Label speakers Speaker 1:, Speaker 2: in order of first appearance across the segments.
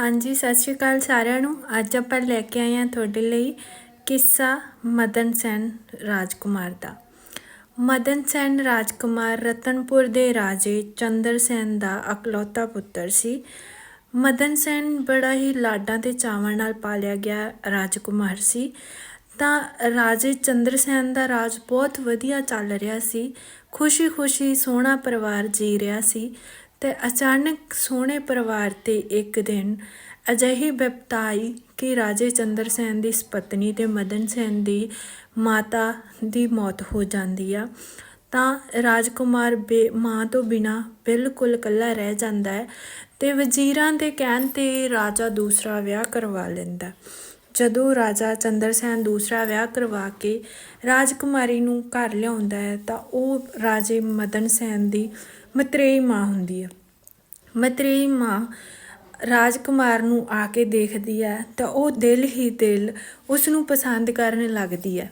Speaker 1: ਹਾਂਜੀ, ਸਤਿ ਸ਼੍ਰੀ ਅਕਾਲ ਸਾਰਿਆਂ ਨੂੰ। ਅੱਜ ਆਪਾਂ ਲੈ ਕੇ ਆਏ ਹਾਂ ਤੁਹਾਡੇ ਲਈ ਕਿੱਸਾ ਮਦਨ ਸੈਨ ਰਾਜਕੁਮਾਰ ਦਾ। ਮਦਨ ਸੈਨ ਰਾਜਕੁਮਾਰ ਰਤਨਪੁਰ ਦੇ ਰਾਜੇ ਚੰਦਰ ਸੈਨ ਦਾ ਅਕਲੌਤਾ ਪੁੱਤਰ ਸੀ। ਮਦਨ ਸੈਨ ਬੜਾ ਹੀ ਲਾਡਾਂ ਤੇ ਚਾਵਾਂ ਨਾਲ ਪਾਲਿਆ ਗਿਆ ਰਾਜਕੁਮਾਰ ਸੀ। ਤਾਂ ਰਾਜੇ ਚੰਦਰ ਸੈਨ ਦਾ ਰਾਜ ਬਹੁਤ ਵਧੀਆ ਚੱਲ ਰਿਹਾ ਸੀ। ਖੁਸ਼ੀ-ਖੁਸ਼ੀ ਸੋਹਣਾ ਪਰਿਵਾਰ ਜੀ ਰਿਹਾ ਸੀ। ਤੇ ਅਚਾਨਕ ਸੋਹਣੇ ਪਰਿਵਾਰ ਤੇ ਇੱਕ ਦਿਨ ਅਜਿਹੀ ਵਿਪਤਾ ਆਈ ਕਿ ਰਾਜੇ ਚੰਦਰ ਸੈਨ ਦੀ ਪਤਨੀ ਤੇ ਮਦਨ ਸੈਨ ਦੀ ਮਾਤਾ ਦੀ ਮੌਤ ਹੋ ਜਾਂਦੀ ਆ, ਤਾਂ ਰਾਜਕੁਮਾਰ ਬੇ, ਮਾਂ ਤੋਂ ਬਿਨਾ ਬਿਲਕੁਲ ਇਕੱਲਾ ਰਹਿ ਜਾਂਦਾ ਹੈ ਤੇ ਵਜ਼ੀਰਾਂ ਦੇ ਕਹਿਣ ਤੇ ਰਾਜਾ ਦੂਸਰਾ ਵਿਆਹ ਕਰਵਾ ਲੈਂਦਾ ਜਦੋਂ ਰਾਜਾ ਚੰਦਰ ਸੈਨ ਦੂਸਰਾ ਵਿਆਹ ਕਰਵਾ ਕੇ ਰਾਜਕੁਮਾਰੀ ਨੂੰ ਘਰ ਲਿਆਉਂਦਾ ਹੈ, ਤਾਂ ਉਹ ਰਾਜੇ ਮਦਨ ਸੈਨ ਦੀ ਮਤਰੇਈ ਮਾਂ ਹੁੰਦੀ ਹੈ ਮਤਰੇਈ ਮਾਂ ਰਾਜਕੁਮਾਰ ਨੂੰ ਆ ਕੇ ਦੇਖਦੀ ਹੈ ਤਾਂ ਉਹ ਦਿਲ ਹੀ ਦਿਲ ਉਸ ਨੂੰ ਪਸੰਦ ਕਰਨ ਲੱਗਦੀ ਹੈ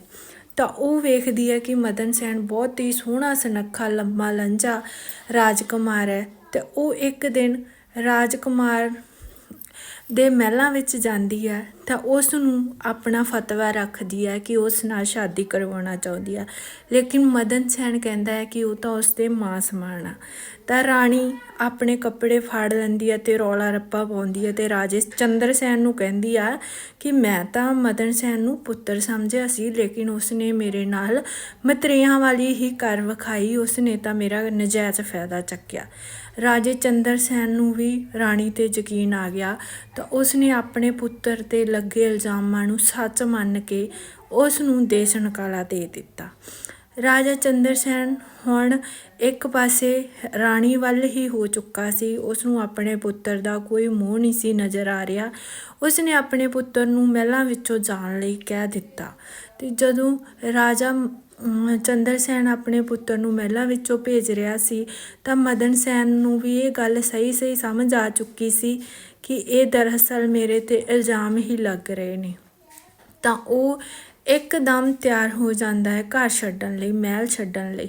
Speaker 1: ਤਾਂ ਉਹ ਵੇਖਦੀ ਹੈ ਕਿ ਮਦਨ ਸੈਨ ਬਹੁਤ ਹੀ ਸੋਹਣਾ, ਸੁਨੱਖਾ, ਲੰਮਾ ਲੰਜਾ ਰਾਜਕੁਮਾਰ ਹੈ ਤੇ ਉਹ ਇੱਕ ਦਿਨ ਰਾਜਕੁਮਾਰ ਦੇ ਮਹਿਲਾਂ ਵਿੱਚ ਜਾਂਦੀ ਹੈ ਤਾਂ ਉਸ ਨੂੰ ਆਪਣਾ ਫਤਵਾ ਰੱਖਦੀ ਹੈ ਕਿ ਉਸ ਨਾਲ ਸ਼ਾਦੀ ਕਰਵਾਉਣਾ ਚਾਹੁੰਦੀ ਹੈ। ਲੇਕਿਨ ਮਦਨ ਸੈਨ ਕਹਿੰਦਾ ਹੈ ਕਿ ਉਹ ਤਾਂ ਉਸ ਦੇ ਮਾਂ ਸਮਾਨ ਆ। ਤਾਂ ਰਾਣੀ ਆਪਣੇ ਕੱਪੜੇ ਫਾੜ ਲੈਂਦੀ ਹੈ ਤੇ ਰੌਲਾ ਰੱਪਾ ਪਾਉਂਦੀ ਹੈ ਤੇ ਰਾਜੇ ਚੰਦਰ ਸੈਨ ਨੂੰ ਕਹਿੰਦੀ ਆ ਕਿ ਮੈਂ ਤਾਂ ਮਦਨ ਸੈਨ ਨੂੰ ਪੁੱਤਰ ਸਮਝਿਆ ਸੀ, ਲੇਕਿਨ ਉਸਨੇ ਮੇਰੇ ਨਾਲ ਮਤਰੇਆਂ ਵਾਲੀ ਹੀ ਕਰ ਵਿਖਾਈ, ਉਸਨੇ ਤਾਂ ਮੇਰਾ ਨਜਾਇਜ਼ ਫਾਇਦਾ ਚੱਕਿਆ। ਰਾਜੇ ਚੰਦਰ ਸੈਨ ਨੂੰ ਵੀ ਰਾਣੀ ਤੇ ਯਕੀਨ ਆ ਗਿਆ। ਤਾਂ ਉਸਨੇ ਆਪਣੇ ਪੁੱਤਰ ਤੇ ਲੱਗੇ ਇਲਜ਼ਾਮਾਂ ਨੂੰ ਸੱਚ ਮੰਨ ਕੇ ਉਸ ਨੂੰ ਦੇਸ਼ ਨਿਕਾਲਾ ਦੇ ਦਿੱਤਾ। ਰਾਜਾ ਚੰਦਰ ਸੈਨ ਹੁਣ ਇੱਕ ਪਾਸੇ ਰਾਣੀ ਵੱਲ ਹੀ ਹੋ ਚੁੱਕਾ ਸੀ, ਉਸ ਨੂੰ ਆਪਣੇ ਪੁੱਤਰ ਦਾ ਕੋਈ ਮੋਹ ਨਹੀਂ ਸੀ ਨਜ਼ਰ ਆ ਰਿਹਾ। ਉਸ ਨੇ ਆਪਣੇ ਪੁੱਤਰ ਨੂੰ ਮਹਿਲਾਂ ਵਿੱਚੋਂ ਜਾਣ ਲਈ ਕਹਿ ਦਿੱਤਾ ਤੇ ਜਦੋਂ ਰਾਜਾ ਚੰਦਰ ਸੈਨ ਆਪਣੇ ਪੁੱਤਰ ਨੂੰ ਮਹਿਲਾਂ ਵਿੱਚੋਂ ਭੇਜ ਰਿਹਾ ਸੀ ਤਾਂ ਮਦਨ ਸੈਨ ਨੂੰ ਵੀ ਇਹ ਗੱਲ ਸਹੀ ਸਹੀ ਸਮਝ ਆ ਚੁੱਕੀ ਸੀ ਕਿ ਇਹ ਦਰਅਸਲ ਮੇਰੇ ਤੇ ਇਲਜ਼ਾਮ ਹੀ ਲੱਗ ਰਹੇ ਨੇ। ਤਾਂ ਉਹ ਇੱਕਦਮ ਤਿਆਰ ਹੋ ਜਾਂਦਾ ਹੈ ਘਰ ਛੱਡਣ ਲਈ, ਮਹਿਲ ਛੱਡਣ ਲਈ।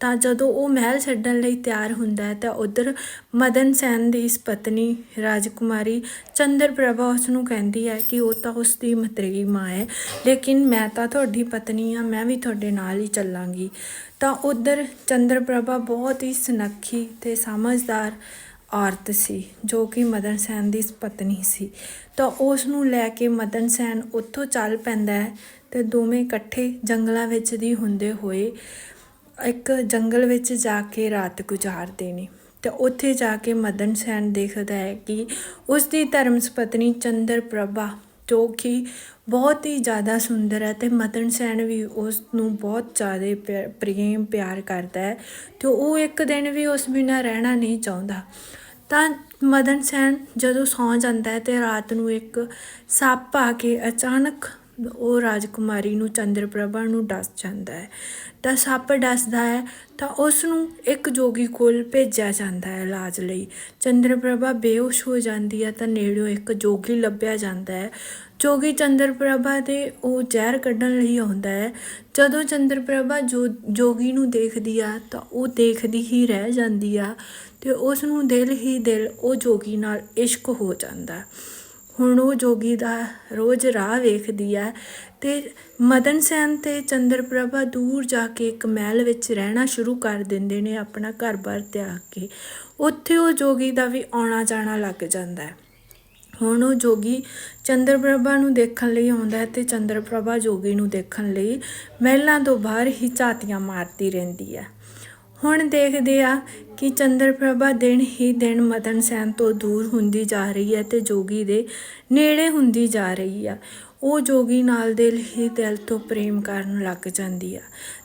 Speaker 1: ਤਾਂ ਜਦੋਂ ਉਹ ਮਹਿਲ ਛੱਡਣ ਲਈ ਤਿਆਰ ਹੁੰਦਾ ਹੈ ਤਾਂ ਉਧਰ ਮਦਨ ਸੈਨ ਦੀ ਇਸ ਪਤਨੀ ਰਾਜਕੁਮਾਰੀ ਚੰਦਰਪ੍ਰਭਾ ਉਸ ਨੂੰ ਕਹਿੰਦੀ ਹੈ ਕਿ ਉਹ ਤਾਂ ਉਸ ਦੀ ਮਤਰੇਈ ਮਾਂ ਹੈ, ਲੇਕਿਨ ਮੈਂ ਤਾਂ ਤੁਹਾਡੀ ਪਤਨੀ ਆ ਮੈਂ ਵੀ ਤੁਹਾਡੇ ਨਾਲ ਹੀ ਚੱਲਾਂਗੀ। ਤਾਂ ਉਧਰ ਚੰਦਰਪ੍ਰਭਾ ਬਹੁਤ ਹੀ ਸੁਨੱਖੀ ਤੇ ਸਮਝਦਾਰ ਔਰਤ ਸੀ, ਜੋ ਕਿ ਮਦਨ ਸੈਨ ਦੀ ਪਤਨੀ ਸੀ। ਤਾਂ ਉਸ ਨੂੰ ਲੈ ਕੇ ਮਦਨ ਸੈਨ ਉੱਥੋਂ ਚੱਲ ਪੈਂਦਾ ਹੈ ਤੇ ਦੋਵੇਂ ਇਕੱਠੇ ਜੰਗਲਾਂ ਵਿੱਚ ਦੀ ਹੁੰਦੇ ਹੋਏ ਇੱਕ ਜੰਗਲ ਵਿੱਚ ਜਾ ਕੇ ਰਾਤ ਗੁਜ਼ਾਰਦੇ ਨੇ। ਤੇ ਉੱਥੇ ਜਾ ਕੇ ਮਦਨ ਸੈਨ ਦੇਖਦਾ ਹੈ ਕਿ ਉਸ ਦੀ ਧਰਮਸਪਤਨੀ ਚੰਦਰ ਪ੍ਰਭਾ ਜੋ ਕਿ ਬਹੁਤ ਹੀ ਜ਼ਿਆਦਾ ਸੁੰਦਰ ਹੈ ਤੇ ਮਦਨ ਸੈਨ ਵੀ ਉਸ ਨੂੰ ਬਹੁਤ ਜ਼ਿਆਦਾ ਪਿਆ- ਪ੍ਰੇਮ ਪਿਆਰ ਕਰਦਾ ਹੈ, ਤੇ ਉਹ ਇੱਕ ਦਿਨ ਵੀ ਉਸ ਬਿਨਾਂ ਰਹਿਣਾ ਨਹੀਂ ਚਾਹੁੰਦਾ। ਤਾਂ ਮਦਨ ਸੈਨ ਜਦੋਂ ਸੌਂ ਜਾਂਦਾ ਹੈ ਤੇ ਰਾਤ ਨੂੰ ਇੱਕ ਸੱਪ ਆ ਕੇ ਅਚਾਨਕ ਉਹ ਰਾਜਕੁਮਾਰੀ ਨੂੰ ਚੰਦਰਪ੍ਰਭਾ ਨੂੰ ਡਸ ਜਾਂਦਾ ਹੈ। ਤਾਂ ਸੱਪ ਡਸਦਾ ਹੈ ਤਾਂ ਉਸ ਨੂੰ ਇੱਕ ਜੋਗੀ ਕੋਲ ਭੇਜਿਆ ਜਾਂਦਾ ਹੈ ਇਲਾਜ ਲਈ। ਚੰਦਰਪ੍ਰਭਾ ਬੇਹੋਸ਼ ਹੋ ਜਾਂਦੀ ਹੈ ਤਾਂ ਨੇੜਿਓਂ ਇੱਕ ਜੋਗੀ ਲੱਭਿਆ ਜਾਂਦਾ ਹੈ। ਜੋਗੀ ਚੰਦਰਪ੍ਰਭਾ ਦੇ ਉਹ ਜ਼ਹਿਰ ਕੱਢਣ ਲਈ ਆਉਂਦਾ ਹੈ। ਜਦੋਂ ਚੰਦਰਪ੍ਰਭਾ ਜੋ, ਜੋਗੀ ਨੂੰ ਦੇਖਦੀ ਆ ਤਾਂ ਉਹ ਦੇਖਦੀ ਹੀ ਰਹਿ ਜਾਂਦੀ ਆ। ਤੇ ਉਸ ਨੂੰ ਦਿਲ ਹੀ ਦਿਲ ਉਹ ਜੋਗੀ ਨਾਲ ਇਸ਼ਕ ਹੋ ਜਾਂਦਾ। ਹੁਣ ਉਹ ਜੋਗੀ ਦਾ ਰੋਜ਼ ਰਾਹ ਵੇਖਦੀ ਹੈ ਤੇ ਮਦਨ ਸੈਨ ਤੇ ਚੰਦਰਪ੍ਰਭਾ ਦੂਰ ਜਾ ਕੇ ਇੱਕ ਮਹਿਲ ਵਿੱਚ ਰਹਿਣਾ ਸ਼ੁਰੂ ਕਰ ਦਿੰਦੇ ਨੇ ਆਪਣਾ ਘਰ-ਬਾਰ ਤਿਆਗ ਕੇ। ਉੱਥੇ ਉਹ ਜੋਗੀ ਦਾ ਵੀ ਆਉਣਾ ਜਾਣਾ ਲੱਗ ਜਾਂਦਾ ਹੈ। ਹੁਣ ਉਹ ਜੋਗੀ ਚੰਦਰਪ੍ਰਭਾ ਨੂੰ ਦੇਖਣ ਲਈ ਆਉਂਦਾ ਹੈ ਤੇ ਚੰਦਰ ਜੋਗੀ ਨੂੰ ਦੇਖਣ ਲਈ ਮਹਿਲਾਂ ਤੋਂ ਬਾਹਰ ਹੀ ਝਾਤੀਆਂ ਮਾਰਦੀ ਰਹਿੰਦੀ ਹੈ। ਹੁਣ ਦੇਖਦੇ ਆ ਕਿ ਚੰਦਰਪ੍ਰਭਾ ਦਿਨ ਹੀ ਦਿਨ ਮਦਨ ਸੈਨ ਤੋਂ ਦੂਰ ਹੁੰਦੀ ਜਾ ਰਹੀ ਹੈ ਤੇ ਜੋਗੀ ਦੇ ਨੇੜੇ ਹੁੰਦੀ ਜਾ ਰਹੀ ਆ। ਉਹ ਜੋਗੀ ਨਾਲ ਦਿਲ ਹੀ ਦਿਲ ਤੋਂ ਪ੍ਰੇਮ ਕਰਨ ਲੱਗ ਜਾਂਦੀ ਆ।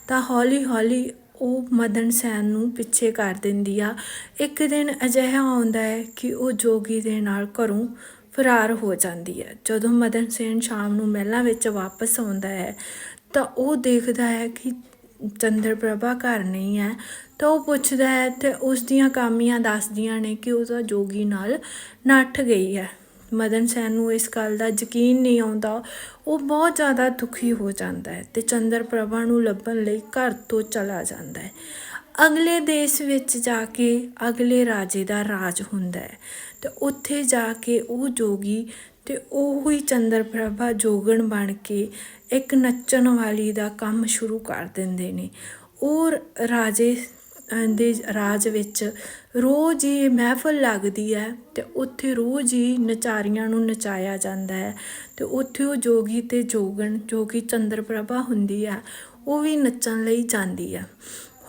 Speaker 1: ਤਾਂ ਹੌਲੀ ਹੌਲੀ ਉਹ ਮਦਨ ਸੈਨ ਨੂੰ ਪਿੱਛੇ ਕਰ ਦਿੰਦੀ ਆ। ਇੱਕ ਦਿਨ ਅਜਿਹਾ ਆਉਂਦਾ ਹੈ ਕਿ ਉਹ ਜੋਗੀ ਦੇ ਨਾਲ ਘਰੋਂ ਫਰਾਰ ਹੋ ਜਾਂਦੀ ਹੈ। ਜਦੋਂ ਮਦਨ ਸੈਨ ਸ਼ਾਮ ਨੂੰ ਮਹਿਲਾਂ ਵਿੱਚ ਵਾਪਸ ਆਉਂਦਾ ਹੈ ਤਾਂ ਉਹ ਦੇਖਦਾ ਹੈ ਕਿ ਚੰਦਰਪ੍ਰਭਾ ਘਰ ਨਹੀਂ ਹੈ, ਤਾਂ ਉਹ ਪੁੱਛਦਾ ਹੈ ਤੇ ਉਸ ਦੀਆਂ ਕਾਮੀਆਂ ਦੱਸਦੀਆਂ ਨੇ ਕਿ ਉਹ ਜੋਗੀ ਨਾਲ ਨੱਠ ਗਈ ਹੈ। ਮਦਨ ਸੈਨ ਨੂੰ ਇਸ ਗੱਲ ਦਾ ਯਕੀਨ ਨਹੀਂ ਆਉਂਦਾ, ਉਹ ਬਹੁਤ ਜ਼ਿਆਦਾ ਦੁਖੀ ਹੋ ਜਾਂਦਾ ਹੈ ਤੇ ਚੰਦਰਪ੍ਰਭਾ ਨੂੰ ਲੱਭਣ ਲਈ ਘਰ ਤੋਂ ਚਲਾ ਜਾਂਦਾ ਹੈ। ਅਗਲੇ ਦੇਸ਼ ਵਿੱਚ ਜਾ ਕੇ ਅਗਲੇ ਰਾਜੇ ਦਾ ਰਾਜ ਹੁੰਦਾ ਹੈ ਤੇ ਉੱਥੇ ਜਾ ਕੇ ਉਹ ਜੋਗੀ ਤੇ ਉਹ ਹੀ ਚੰਦਰਪ੍ਰਭਾ ਜੋਗਣ ਬਣ ਕੇ ਇੱਕ ਨੱਚਣ ਵਾਲੀ ਦਾ ਕੰਮ ਸ਼ੁਰੂ ਕਰ ਦਿੰਦੇ ਨੇ। ਉਹ ਰਾਜੇ ਦੇ ਰਾਜ ਵਿੱਚ ਰੋਜ਼ ਹੀ ਮਹਿਫਲ ਲੱਗਦੀ ਹੈ ਤੇ ਉੱਥੇ ਰੋਜ਼ ਹੀ ਨਚਾਰੀਆਂ ਨੂੰ ਨਚਾਇਆ ਜਾਂਦਾ ਹੈ ਤੇ ਉੱਥੇ ਉਹ ਜੋਗੀ ਤੇ ਜੋਗਣ ਜੋ ਕਿ ਚੰਦਰਪ੍ਰਭਾ ਹੁੰਦੀ ਹੈ, ਉਹ ਵੀ ਨੱਚਣ ਲਈ ਜਾਂਦੀ ਹੈ।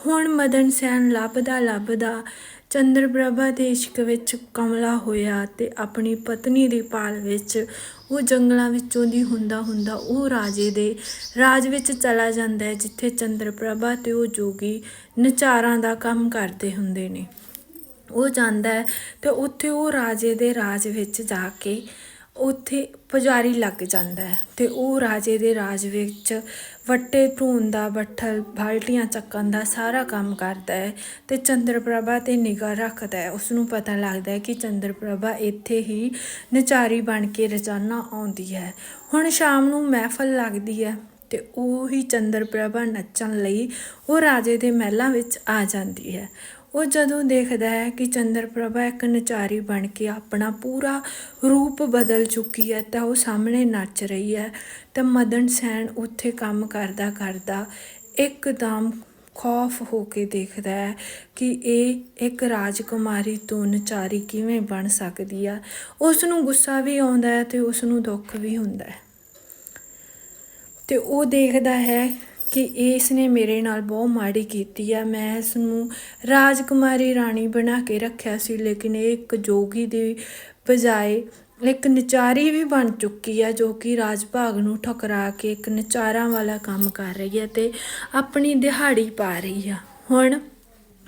Speaker 1: ਹੁਣ ਮਦਨ ਸੈਨ ਲੱਭਦਾ ਲੱਭਦਾ ਚੰਦਰਪ੍ਰਭਾ ਦੇ ਇਸ਼ਕ ਵਿੱਚ ਕਮਲਾ ਹੋਇਆ ਤੇ ਆਪਣੀ ਪਤਨੀ ਦੀ ਭਾਲ ਵਿੱਚ ਉਹ ਜੰਗਲਾਂ ਵਿੱਚੋਂ ਦੀ ਹੁੰਦਾ ਹੁੰਦਾ ਉਹ ਰਾਜੇ ਦੇ ਰਾਜ ਵਿੱਚ ਚਲਾ ਜਾਂਦਾ ਹੈ, ਜਿੱਥੇ ਚੰਦਰਪ੍ਰਭਾ ਤੇ ਉਹ ਜੋਗੀ ਨਚਾਰਾਂ ਦਾ ਕੰਮ ਕਰਦੇ ਹੁੰਦੇ ਨੇ। ਉਹ ਜਾਂਦਾ ਹੈ ਤੇ ਉੱਥੇ ਉਹ ਰਾਜੇ ਦੇ ਰਾਜ ਵਿੱਚ ਜਾ ਕੇ ਉੱਥੇ ਪੁਜਾਰੀ ਲੱਗ ਜਾਂਦਾ ਹੈ ਅਤੇ ਉਹ ਰਾਜੇ ਦੇ ਰਾਜ ਵਿੱਚ ਵੱਟੇ ਧੂਣ ਦਾ, ਬੱਠਲ, ਬਾਲਟੀਆਂ ਚੱਕਣ ਦਾ ਸਾਰਾ ਕੰਮ ਕਰਦਾ ਹੈ ਤੇ ਚੰਦਰਪ੍ਰਭਾ ਤੇ ਨਿਗਾਹ ਰੱਖਦਾ ਹੈ। ਉਸਨੂੰ ਪਤਾ ਲੱਗਦਾ ਹੈ ਕਿ ਚੰਦਰਪ੍ਰਭਾ ਇੱਥੇ ਹੀ ਨਚਾਰੀ ਬਣ ਕੇ ਰੋਜ਼ਾਨਾ ਆਉਂਦੀ ਹੈ। ਹੁਣ ਸ਼ਾਮ ਨੂੰ ਮਹਿਫਲ ਲੱਗਦੀ ਹੈ ਅਤੇ ਉਹ ਹੀ ਚੰਦਰਪ੍ਰਭਾ ਨੱਚਣ ਲਈ ਉਹ ਰਾਜੇ ਦੇ ਮਹਿਲਾਂ ਵਿੱਚ ਆ ਜਾਂਦੀ ਹੈ। ਉਹ ਜਦੋਂ ਦੇਖਦਾ ਹੈ ਕਿ ਚੰਦਰਪ੍ਰਭਾ ਇੱਕ ਨਚਾਰੀ ਬਣ ਕੇ ਆਪਣਾ ਪੂਰਾ ਰੂਪ ਬਦਲ ਚੁੱਕੀ ਹੈ ਤਾਂ ਉਹ ਸਾਹਮਣੇ ਨੱਚ ਰਹੀ ਹੈ ਤਾਂ ਮਦਨ ਸੈਨ ਉੱਥੇ ਕੰਮ ਕਰਦਾ ਕਰਦਾ ਇੱਕਦਮ ਖੌਫ ਹੋ ਕੇ ਦੇਖਦਾ ਹੈ ਕਿ ਇਹ ਇੱਕ ਰਾਜਕੁਮਾਰੀ ਤੋਂ ਨਚਾਰੀ ਕਿਵੇਂ ਬਣ ਸਕਦੀ ਆ। ਉਸ ਨੂੰ ਗੁੱਸਾ ਵੀ ਆਉਂਦਾ ਹੈ ਤੇ ਉਸ ਨੂੰ ਦੁੱਖ ਵੀ ਹੁੰਦਾ ਹੈ। ਤੇ ਉਹ ਦੇਖਦਾ ਹੈ ਕਿ ਇਸ ਨੇ ਮੇਰੇ ਨਾਲ ਬਹੁਤ ਮਾੜੀ ਕੀਤੀ ਆ। ਮੈਂ ਇਸ ਨੂੰ ਰਾਜਕੁਮਾਰੀ ਰਾਣੀ ਬਣਾ ਕੇ ਰੱਖਿਆ ਸੀ, ਲੇਕਿਨ ਇਹ ਇੱਕ ਜੋਗੀ ਦੀ ਬਜਾਏ ਇੱਕ ਨਚਾਰੀ ਵੀ ਬਣ ਚੁੱਕੀ ਆ, ਜੋ ਕਿ ਰਾਜ ਭਾਗ ਨੂੰ ਠੁਕਰਾ ਕੇ ਇੱਕ ਨਚਾਰਾਂ ਵਾਲਾ ਕੰਮ ਕਰ ਰਹੀ ਹੈ ਤੇ ਆਪਣੀ ਦਿਹਾੜੀ ਪਾ ਰਹੀ ਆ। ਹੁਣ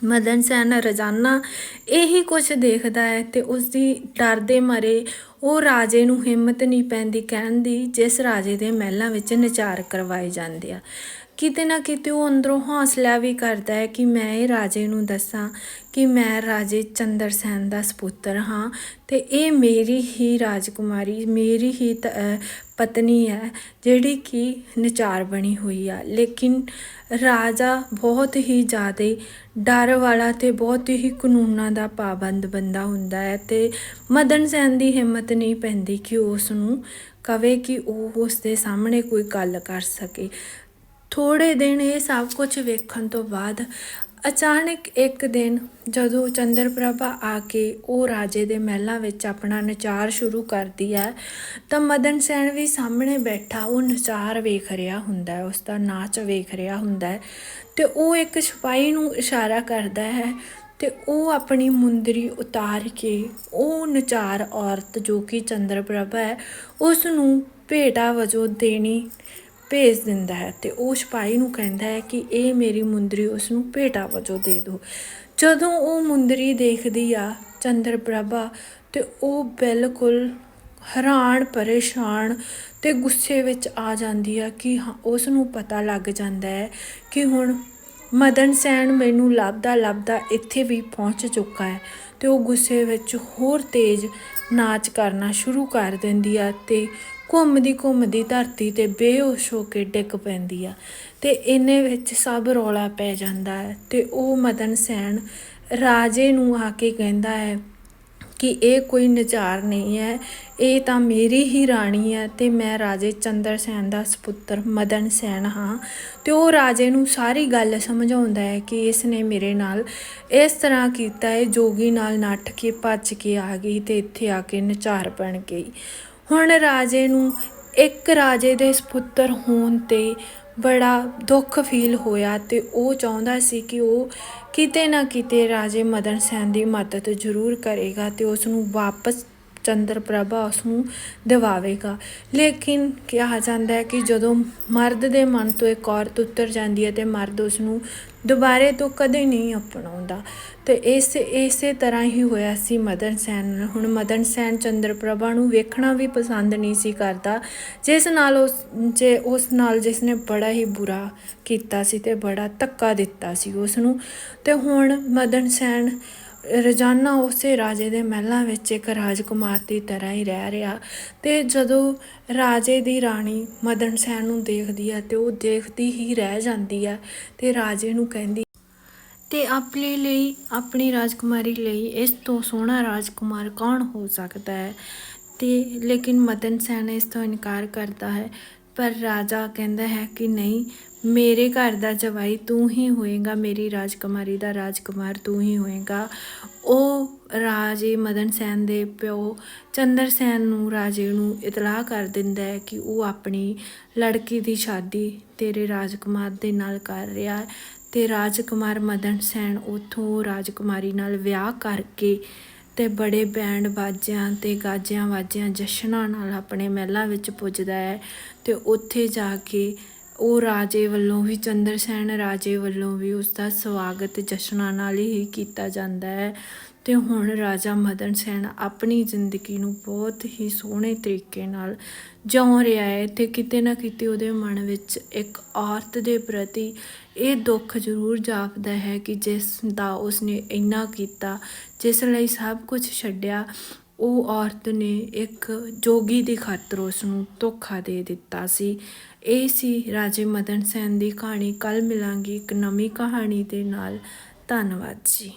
Speaker 1: ਮਦਨ ਸੈਨ ਰੋਜ਼ਾਨਾ ਇਹੀ ਕੁਝ ਦੇਖਦਾ ਹੈ ਤੇ ਉਸ ਦੀ ਡਰ ਦੇ ਮਾਰੇ ਉਹ ਰਾਜੇ ਨੂੰ ਹਿੰਮਤ ਨਹੀਂ ਪੈਂਦੀ ਕਹਿਣ ਦੀ, ਜਿਸ ਰਾਜੇ ਦੇ ਮਹਿਲਾਂ ਵਿੱਚ ਨਚਾਰ ਕਰਵਾਏ ਜਾਂਦੇ ਆ। ਕਿਤੇ ਨਾ ਕਿਤੇ ਉਹ ਅੰਦਰੋਂ ਹੌਸਲਾ ਵੀ ਕਰਦਾ ਹੈ ਕਿ ਮੈਂ ਇਹ ਰਾਜੇ ਨੂੰ ਦੱਸਾਂ ਕਿ ਮੈਂ ਰਾਜੇ ਚੰਦਰ ਸੈਨ ਦਾ ਸਪੁੱਤਰ ਹਾਂ ਤੇ ਇਹ ਮੇਰੀ ਹੀ ਰਾਜਕੁਮਾਰੀ, ਮੇਰੀ ਹੀ ਤ- ਪਤਨੀ ਹੈ ਜਿਹੜੀ ਕਿ ਨਚਾਰ ਬਣੀ ਹੋਈ ਆ। ਲੇਕਿਨ ਰਾਜਾ ਬਹੁਤ ਹੀ ਜ਼ਿਆਦਾ ਡਰ ਵਾਲਾ ਤੇ ਬਹੁਤ ਹੀ ਕਾਨੂੰਨਾਂ ਦਾ ਪਾਬੰਦ ਬੰਦਾ ਹੁੰਦਾ ਹੈ ਤੇ ਮਦਨ ਸੈਨ ਦੀ ਹਿੰਮਤ ਨਹੀਂ ਪੈਂਦੀ ਕਿ ਉਸ ਨੂੰ ਕਵੇ ਕਿ ਉਹ ਉਸ ਦੇ ਸਾਹਮਣੇ ਕੋਈ ਗੱਲ ਕਰ ਸਕੇ। ਥੋੜੇ ਦਿਨ ਇਹ ਸਭ ਕੁਝ ਵੇਖਣ ਤੋਂ ਬਾਅਦ ਅਚਾਨਕ ਇੱਕ ਦਿਨ ਜਦੋਂ ਚੰਦਰਪ੍ਰਭਾ ਆ ਕੇ ਉਹ ਰਾਜੇ ਦੇ ਮਹਿਲਾਂ ਵਿੱਚ ਆਪਣਾ ਨਚਾਰ ਸ਼ੁਰੂ ਕਰਦੀ ਹੈ, ਤਾਂ ਮਦਨ ਸੈਨ ਵੀ ਸਾਹਮਣੇ ਬੈਠਾ, ਉਹ ਨਚਾਰ ਵੇਖ ਰਿਹਾ ਹੁੰਦਾ ਹੈ ਉਸ ਦਾ ਨਾਚ ਵੇਖ ਰਿਹਾ ਹੁੰਦਾ ਹੈ ਤੇ ਉਹ ਇੱਕ ਸਿਪਾਹੀ ਨੂੰ ਇਸ਼ਾਰਾ ਕਰਦਾ ਹੈ ਤੇ ਉਹ ਆਪਣੀ ਮੁੰਦਰੀ ਉਤਾਰ ਕੇ ਉਹ ਨਚਾਰ ਔਰਤ ਜੋ ਕਿ ਚੰਦਰਪ੍ਰਭਾ ਹੈ ਉਸ ਨੂੰ ਭੇਟਾ ਵਜੋਂ ਦੇਣੀ ਭੇਜ ਦਿੰਦਾ ਹੈ ਤੇ ਉਹ ਸਿਪਾਹੀ ਨੂੰ ਕਹਿੰਦਾ ਹੈ ਕਿ ਇਹ ਮੇਰੀ ਮੁੰਦਰੀ ਉਸ ਨੂੰ ਭੇਟਾ ਵਜੋਂ ਦੇ ਦਿਓ। ਜਦੋਂ ਉਹ ਮੁੰਦਰੀ ਦੇਖਦੀ ਆ ਚੰਦਰ ਪ੍ਰਭਾ ਤੇ ਉਹ ਬਿਲਕੁਲ ਹੈਰਾਨ, ਪਰੇਸ਼ਾਨ ਤੇ ਗੁੱਸੇ ਵਿੱਚ ਆ ਜਾਂਦੀ ਆ ਕਿ ਹਾਂ ਉਸ ਨੂੰ ਪਤਾ ਲੱਗ ਜਾਂਦਾ ਹੈ ਕਿ ਹੁਣ ਮਦਨ ਸੈਨ ਮੈਨੂੰ ਲੱਭਦਾ ਲੱਭਦਾ ਇੱਥੇ ਵੀ ਪਹੁੰਚ ਚੁੱਕਾ ਹੈ ਤੇ ਉਹ ਗੁੱਸੇ ਵਿੱਚ ਹੋਰ ਤੇਜ਼ ਨਾਚ ਕਰਨਾ ਸ਼ੁਰੂ ਕਰ ਦਿੰਦੀ ਆ ਤੇ ਘੁੰਮਦੀ ਘੁੰਮਦੀ ਧਰਤੀ ਤੇ ਬੇਹੋਸ਼ ਹੋ ਕੇ ਡਿੱਗ ਪੈਂਦੀ ਆ। ਤੇ ਇਹਨੇ ਵਿੱਚ ਸਭ ਰੌਲਾ ਪੈ ਜਾਂਦਾ ਹੈ ਤੇ ਉਹ ਮਦਨ ਸੈਨ ਰਾਜੇ ਨੂੰ ਆ ਕੇ ਕਹਿੰਦਾ ਹੈ ਕਿ ਇਹ ਕੋਈ ਨਚਾਰ ਨਹੀਂ ਹੈ, ਇਹ ਤਾਂ ਮੇਰੀ ਹੀ ਰਾਣੀ ਹੈ ਤੇ ਮੈਂ ਰਾਜੇ ਚੰਦਰ ਸੈਨ ਦਾ ਸੁਪੁੱਤਰ ਮਦਨ ਸੈਨ ਹਾਂ। ਤੇ ਉਹ ਰਾਜੇ ਨੂੰ ਸਾਰੀ ਗੱਲ ਸਮਝਾਉਂਦਾ ਹੈ ਕਿ ਇਸ ਨੇ ਮੇਰੇ ਨਾਲ ਇਸ ਤਰ੍ਹਾਂ ਕੀਤਾ ਹੈ, ਜੋਗੀ ਨਾਲ ਨੱਠ ਕੇ ਭੱਜ ਕੇ ਆ ਗਈ ਤੇ ਇੱਥੇ ਆ ਕੇ ਨਚਾਰ ਬਣ ਗਈ। ਹੁਣ ਰਾਜੇ ਨੂੰ ਇੱਕ ਰਾਜੇ ਦੇ ਸੁਪੁੱਤਰ ਹੋਣ ਤੇ ਬੜਾ ਦੁੱਖ ਫੀਲ ਹੋਇਆ ਤੇ ਉਹ ਚਾਹੁੰਦਾ ਸੀ ਕਿ ਉਹ ਕਿਤੇ ਨਾ ਕਿਤੇ ਰਾਜੇ ਮਦਨ ਸੈਨ ਦੀ ਮਦਦ ਜ਼ਰੂਰ ਕਰੇਗਾ ਤੇ ਉਸ ਨੂੰ ਵਾਪਸ ਚੰਦਰਪ੍ਰਭਾ ਉਸ ਨੂੰ ਦਿਵਾਵੇਗਾ। ਲੇਕਿਨ ਕਿਹਾ ਜਾਂਦਾ ਹੈ ਕਿ ਜਦੋਂ ਮਰਦ ਦੇ ਮਨ ਤੋਂ ਇੱਕ ਔਰਤ ਉਤਰ ਜਾਂਦੀ ਹੈ ਤੇ ਮਰਦ ਉਸ ਨੂੰ ਦੁਬਾਰੇ ਤੋਂ ਕਦੇ ਨਹੀਂ ਅਪਣਾਉਂਦਾ। ਤੇ ਇਸ, ਇਸੇ ਤਰ੍ਹਾਂ ਹੀ ਹੋਇਆ ਸੀ ਮਦਨ ਸੈਨ। ਹੁਣ ਮਦਨ ਸੈਨ ਚੰਦਰਪ੍ਰਭਾ ਨੂੰ ਵੇਖਣਾ ਵੀ ਪਸੰਦ ਨਹੀਂ ਸੀ ਕਰਦਾ। ਜਿਸ ਨਾਲ ਉਸ, ਜੇ ਉਸ ਨਾਲ ਜਿਸ ਨੇ ਬੜਾ ਹੀ ਬੁਰਾ ਕੀਤਾ ਸੀ ਤੇ ਬੜਾ ਧੱਕਾ ਦਿੱਤਾ ਸੀ ਉਸ ਨੂੰ। ਤੇ ਹੁਣ ਮਦਨ ਸੈਨ ਰੋਜ਼ਾਨਾ ਉਸੇ ਰਾਜੇ ਦੇ ਮਹਿਲਾਂ ਵਿੱਚ ਇੱਕ ਰਾਜਕੁਮਾਰ ਦੀ ਤਰ੍ਹਾਂ ਹੀ ਰਹਿ ਰਿਹਾ ਤੇ ਜਦੋਂ ਰਾਜੇ ਦੀ ਰਾਣੀ ਮਦਨ ਸੈਨ ਨੂੰ ਦੇਖਦੀ ਹੈ ਤੇ ਉਹ ਦੇਖਦੀ ਹੀ ਰਹਿ ਜਾਂਦੀ ਹੈ ਤੇ ਰਾਜੇ ਨੂੰ ਕਹਿੰਦੀ, ਤੇ ਆਪਣੇ ਲਈ, ਆਪਣੀ ਰਾਜਕੁਮਾਰੀ ਲਈ ਇਸ ਤੋਂ ਸੋਹਣਾ ਰਾਜਕੁਮਾਰ ਕੌਣ ਹੋ ਸਕਦਾ ਹੈ? ਤੇ ਲੇਕਿਨ ਮਦਨ ਸੈਨ ਇਸ ਤੋਂ ਇਨਕਾਰ ਕਰਦਾ ਹੈ। ਪਰ ਰਾਜਾ ਕਹਿੰਦਾ ਹੈ ਕਿ ਨਹੀਂ, ਮੇਰੇ ਘਰ ਦਾ ਜਵਾਈ ਤੂੰ ਹੀ ਹੋਏਗਾ, ਮੇਰੀ ਰਾਜਕੁਮਾਰੀ ਦਾ ਰਾਜਕੁਮਾਰ ਤੂੰ ਹੀ ਹੋਏਗਾ। ਉਹ ਰਾਜੇ ਮਦਨ ਸੈਨ ਦੇ ਪਿਓ ਚੰਦਰ ਸੈਨ ਨੂੰ ਰਾਜੇ ਨੂੰ ਇਤਲਾਹ ਕਰ ਦਿੰਦਾ ਹੈ ਕਿ ਉਹ ਆਪਣੀ ਲੜਕੀ ਦੀ ਸ਼ਾਦੀ ਤੇਰੇ ਰਾਜਕੁਮਾਰ ਦੇ ਨਾਲ ਕਰ ਰਿਹਾ ਹੈ ਤੇ ਰਾਜਕੁਮਾਰ ਮਦਨ ਸੈਨ ਉਥੋਂ ਰਾਜਕੁਮਾਰੀ ਨਾਲ ਵਿਆਹ ਕਰਕੇ ਤੇ ਬੜੇ ਬੈਂਡ ਬਾਜਿਆਂ ਤੇ ਗਾਜਿਆਂ ਵਾਜਿਆਂ ਜਸ਼ਨਾਂ ਨਾਲ ਆਪਣੇ ਮਹਿਲਾਂ ਵਿੱਚ ਪੁੱਜਦਾ ਹੈ ਤੇ ਉੱਥੇ ਜਾ ਕੇ ਉਹ ਰਾਜੇ ਵੱਲੋਂ ਵੀ ਚੰਦਰ ਸੈਨ ਰਾਜੇ ਵੱਲੋਂ ਵੀ ਉਸ ਦਾ ਸਵਾਗਤ ਜਸ਼ਨਾਂ ਨਾਲ ਹੀ ਕੀਤਾ ਜਾਂਦਾ ਹੈ। ਤੇ ਹੁਣ ਰਾਜਾ ਮਦਨ ਸੈਨ ਆਪਣੀ ਜ਼ਿੰਦਗੀ ਨੂੰ ਬਹੁਤ ਹੀ ਸੋਹਣੇ ਤਰੀਕੇ ਨਾਲ ਜਿਉ ਰਿਹਾ ਹੈ ਤੇ ਕਿਤੇ ਨਾ ਕਿਤੇ ਉਹਦੇ ਮਨ ਵਿੱਚ ਇੱਕ ਔਰਤ ਦੇ ਪ੍ਰਤੀ ਇਹ ਦੁੱਖ ਜ਼ਰੂਰ ਜਾਪਦਾ ਹੈ ਕਿ ਜਿਸ ਦਾ ਉਸਨੇ ਇੰਨਾ ਕੀਤਾ, ਜਿਸ ਲਈ ਸਭ ਕੁਝ ਛੱਡਿਆ, ਉਹ ਔਰਤ ਨੇ ਇੱਕ ਜੋਗੀ ਦੀ ਖਾਤਰ ਉਸ ਨੂੰ ਧੋਖਾ ਦੇ ਦਿੱਤਾ ਸੀ। ਇਹ ਸੀ ਰਾਜੇ ਮਦਨ ਸੈਨ ਦੀ ਕਹਾਣੀ। ਕੱਲ ਮਿਲਾਂਗੀ ਇੱਕ ਨਵੀਂ ਕਹਾਣੀ ਦੇ ਨਾਲ। ਧੰਨਵਾਦ ਜੀ।